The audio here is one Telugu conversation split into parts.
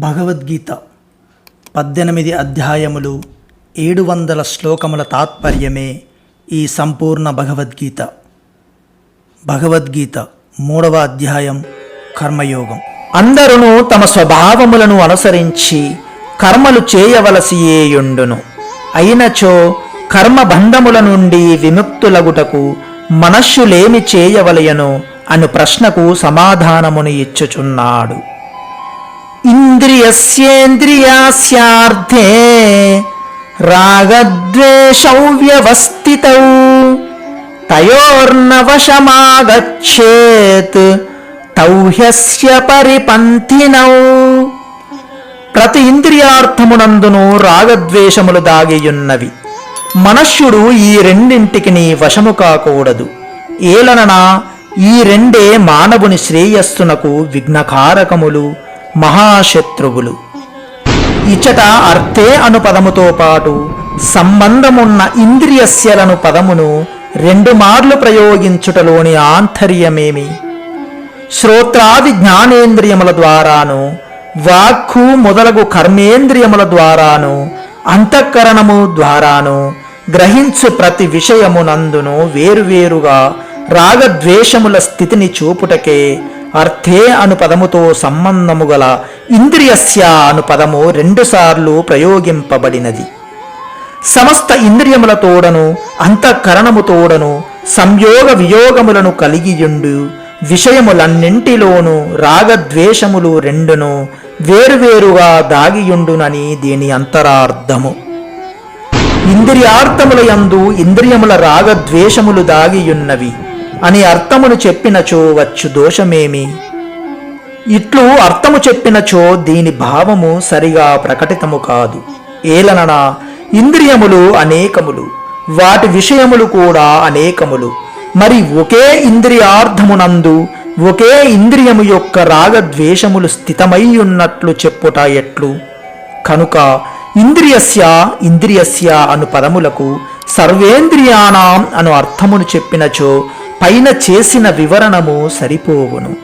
భగవద్గీత పద్దెనిమిది అధ్యాయములు ఏడు వందల శ్లోకముల తాత్పర్యమే ఈ సంపూర్ణ భగవద్గీత. భగవద్గీత మూడవ అధ్యాయం కర్మయోగం. అందరును తమ స్వభావములను అనుసరించి కర్మలు చేయవలసియేయుండును. అయినచో కర్మబంధముల నుండి విముక్తులగుటకు మనస్సులేమి చేయవలయను అను ప్రశ్నకు సమాధానమును ఇచ్చుచున్నాడు. ఇంద్రియస్యేంద్రియాస్యార్థే రాగద్వేషౌ వ్యవస్థితౌ తయోర్నవశమాగచ్చేత్ తౌహ్యస్య పరిపంథినౌ. ప్రతి ఇంద్రియార్థమునందును రాగద్వేషములు దాగియున్నవి. మనుష్యుడు ఈ రెండింటికి వశము కాకూడదు. ఏలననా ఈ రెండే మానవుని శ్రేయస్సునకు విఘ్నకారకములు. మహాశత్రువులు. ఇచట అర్థే అను పదముతో పాటు సంబంధమున్న ఇంద్రియస్యలను పదమును రెండు మార్లు ప్రయోగించుటలోని ఆంతర్యమేమి? శ్రోత్రాది జ్ఞానేంద్రియముల ద్వారాను వాక్కు మొదలగు కర్మేంద్రియముల ద్వారాను అంతఃకరణము ద్వారాను గ్రహించు ప్రతి విషయమునందును వేరువేరుగా రాగద్వేషముల స్థితిని చూపుటకే అర్థే అను పదముతో సంబంధము గల ఇంద్రియస్య అను పదము రెండుసార్లు ప్రయోగింపబడినది. సమస్త ఇంద్రియములతోడను అంతఃకరణముతోడను సంయోగ వియోగములను కలిగియుండు విషయములన్నింటిలోనూ రాగద్వేషములు రెండును వేరువేరుగా దాగియుండునని దీని అంతరార్థము. ఇంద్రియార్థముల యందు ఇంద్రియముల రాగద్వేషములు దాగియున్నవి. అని అర్థమును చెప్పినచో వచ్చు దోషమేమి? ఇట్లు అర్థము చెప్పినచో దీని భావము సరిగా ప్రకటితము కాదు. ఏలననా ఇంద్రియములు అనేకములు వాటి విషయములు కూడా అనేకములు. మరి ఒకే ఇంద్రియార్థమునందు ఒకే ఇంద్రియము యొక్క రాగద్వేషములు స్థితమై ఉన్నట్లు చెప్పుట ఎట్లు? కనుక ఇంద్రియస్య ఇంద్రియస్య అను పదములకు సర్వేంద్రియాణం అను అర్థమును చెప్పినచో పైన చేసిన వివరణము సరిపోవును.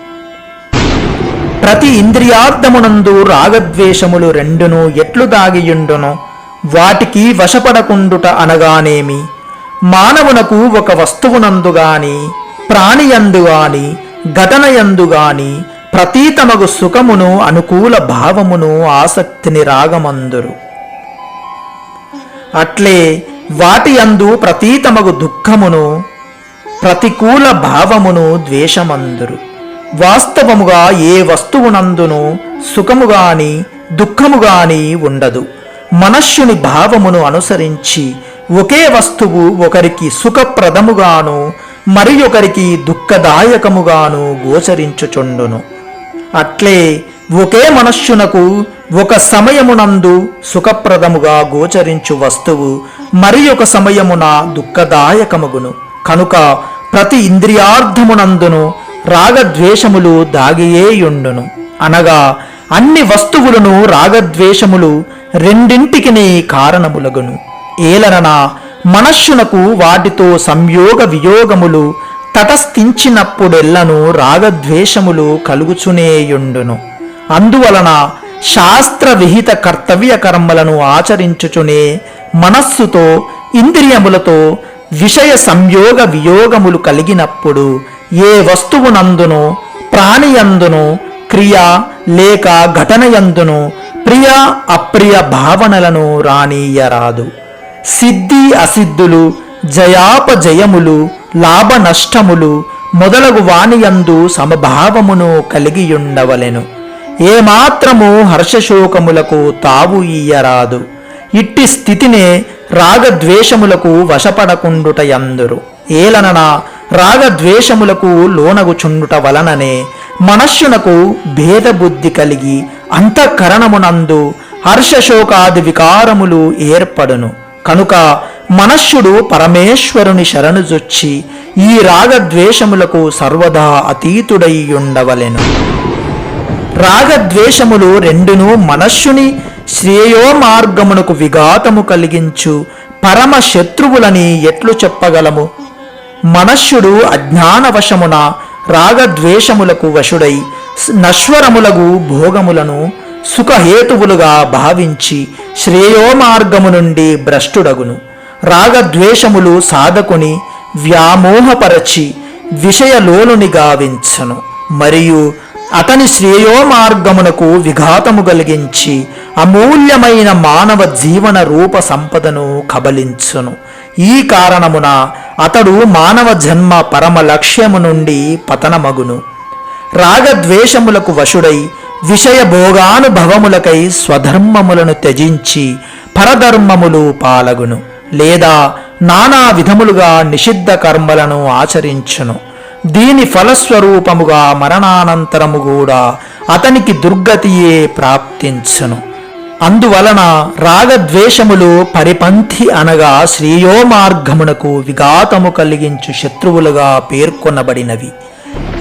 ప్రతి ఇంద్రియార్థమునందు రాగద్వేషములు రెండును ఎట్లు దాగియుండును? వాటికి వశపడకుండుట అనగానేమి? మానవునకు ఒక వస్తువునందు గాని ప్రాణియందు గాని ఘటనయందు గాని ప్రతీతమగు సుఖమును అనుకూల భావమును ఆసక్తిని రాగమందురు. అట్లే వాటి అందు ప్రతీతమగు దుఃఖమును ప్రతికూల భావమును ద్వేషమందురు. వాస్తవముగా ఏ వస్తువునందును సుఖము గాని దుఃఖము గాని ఉండదు. మనస్సుని భావమును అనుసరించి ఒకే వస్తువు ఒకరికి సుఖప్రదముగాను మరి ఒకరికి దుఃఖదాయకముగాను గోచరించుచుండును. అట్లే ఒకే మనస్సునకు ఒక సమయమునందు సుఖప్రదముగా గోచరించు వస్తువు మరి ఒక సమయమున దుఃఖదాయకముగును. కనుక ప్రతి ఇంద్రియార్థమునందును రాగద్వేషములు దాగియేయుండును. అనగా అన్ని వస్తువులను రాగద్వేషములు రెండింటికిని కారణములగును. ఏలనన మనస్సునకు వాటితో సంయోగ వియోగములు తటస్థించినప్పుడెల్లను రాగద్వేషములు కలుగుచునేయుండును. అందువలన శాస్త్ర విహిత కర్తవ్య కర్మలను ఆచరించుచునే మనస్సుతో ఇంద్రియములతో విషయ సంయోగ వియోగములు కలిగినప్పుడు ఏ వస్తువునందును ప్రాణియందును క్రియ లేక ఘటనయందును ప్రియ అప్రియ భావనలను రానీయరాదు సిద్ధి అసిద్ధులు జయాపజయములు లాభ నష్టములు మొదలగు వాణియందు సమభావమును కలిగియుండవలెను. ఏమాత్రము హర్షశోకములకు తావు ఇయ్యరాదు. ఇట్టి స్థితినే రాగద్వేషములకు వశపడకుండుట ఎందురు ఏలననా రాగద్వేషములకు లోనగుచుండుట వలననే మనస్సునకు భేదబుద్ధి కలిగి అంతఃకరణమునందు హర్షశోకాది వికారములు ఏర్పడును. కనుక మనస్సుడు పరమేశ్వరుని శరణుజొచ్చి ఈ రాగద్వేషములకు సర్వదా అతీతుడై ఉండవలెను రాగద్వేషములు రెండును మనస్సుని శ్రేయో మార్గమునకు విఘాతము కలిగించు పరమ శత్రువులని ఎట్లు చెప్పగలము? మనుష్యుడు అజ్ఞానవశమున రాగద్వేషములకు వశుడై నశ్వరములగు భోగములను సుఖహేతువులుగా భావించి శ్రేయోమార్గము నుండి భ్రష్టుడగును. రాగద్వేషములు సాధకుని వ్యామోహపరచి విషయలోలుని గావించను. మరియు అతని శ్రేయో మార్గమునకు విఘాతము కలిగించి అమూల్యమైన మానవ జీవన రూప సంపదను కబలించును. ఈ కారణమున అతడు మానవ జన్మ పరమ లక్ష్యము నుండి పతనమగును. రాగద్వేషములకు వశుడై విషయ భోగానుభవములకై స్వధర్మములను త్యజించి పరధర్మములు పాలగును. లేదా నానా విధములుగా నిషిద్ధ కర్మలను ఆచరించును. దీని ఫలస్వరూపముగా మరణానంతరము కూడా అతనికి దుర్గతియే ప్రాప్తించును. అందువలన రాగద్వేషములు పరిపంథి అనగా శ్రేయో మార్గమునకు విఘాతము కలిగించు శత్రువులుగా పేర్కొనబడినవి.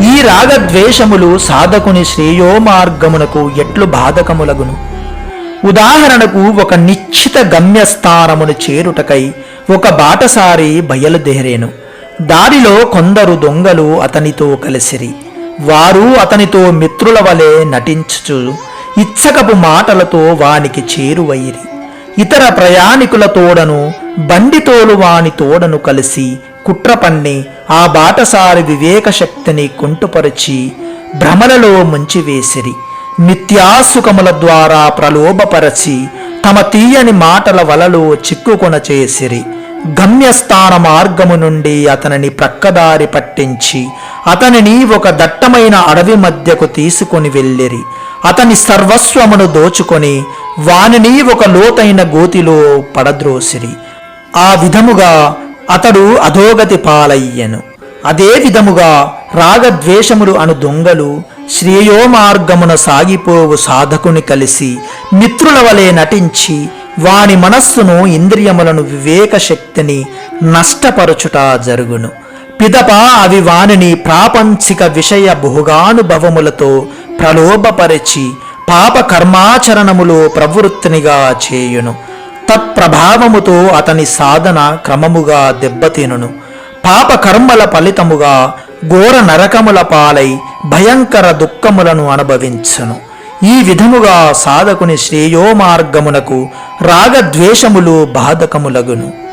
ఈ రాగద్వేషములు సాధకుని శ్రేయో మార్గమునకు ఎట్లు బాధకములగును? ఉదాహరణకు ఒక నిశ్చిత గమ్యస్థానమును చేరుటకై ఒక బాటసారి బయలుదేరేను. దారిలో కొందరు దొంగలు అతనితో కలిసిరి. వారు అతనితో మిత్రుల వలె నటించుచు ఇచ్చకపు మాటలతో వానికి చేరువైరి. ఇతర ప్రయాణికుల తోడను బండితోలు వాని తోడను కలిసి కుట్రపన్ని ఆ బాటసారి వివేక శక్తిని కుంటుపరిచి భ్రమలలో ముంచివేసిరి. నిత్యాసుకముల ద్వారా ప్రలోభపరచి తమ తీయని మాటల వలలో చిక్కుకొన చేసిరి. గమ్యస్థాన మార్గము నుండి అతనిని ప్రక్కదారి పట్టించి అతనిని ఒక దట్టమైన అడవి మధ్యకు తీసుకొని వెళ్ళిరి. అతని సర్వస్వమును దోచుకొని వానిని ఒక లోతైన గోతిలో పడద్రోసిరి. ఆ విధముగా అతడు అధోగతి పాలయ్యెను. అదే విధముగా రాగద్వేషములు అను దొంగలు శ్రేయోమార్గమున సాగిపోవు సాధకుని కలిసి మిత్రుల వలె నటించి వాని మనస్సును ఇంద్రియములను వివేక శక్తిని నష్టపరచుట జరుగును. పిదప అవి వానిని ప్రాపంచిక విషయ భోగానుభవములతో ప్రలోభపరిచి పాప కర్మాచరణములో ప్రవృత్తినిగా చేయును. తత్ప్రభావముతో అతని సాధన క్రమముగా దెబ్బతినును. పాప కర్మల ఫలితముగా ఘోర నరకముల పాలై భయంకర దుఃఖములను అనుభవించును. ఈ విధముగా సాధకుని శ్రేయోమార్గమునకు రాగద్వేషములు బాధకములగును.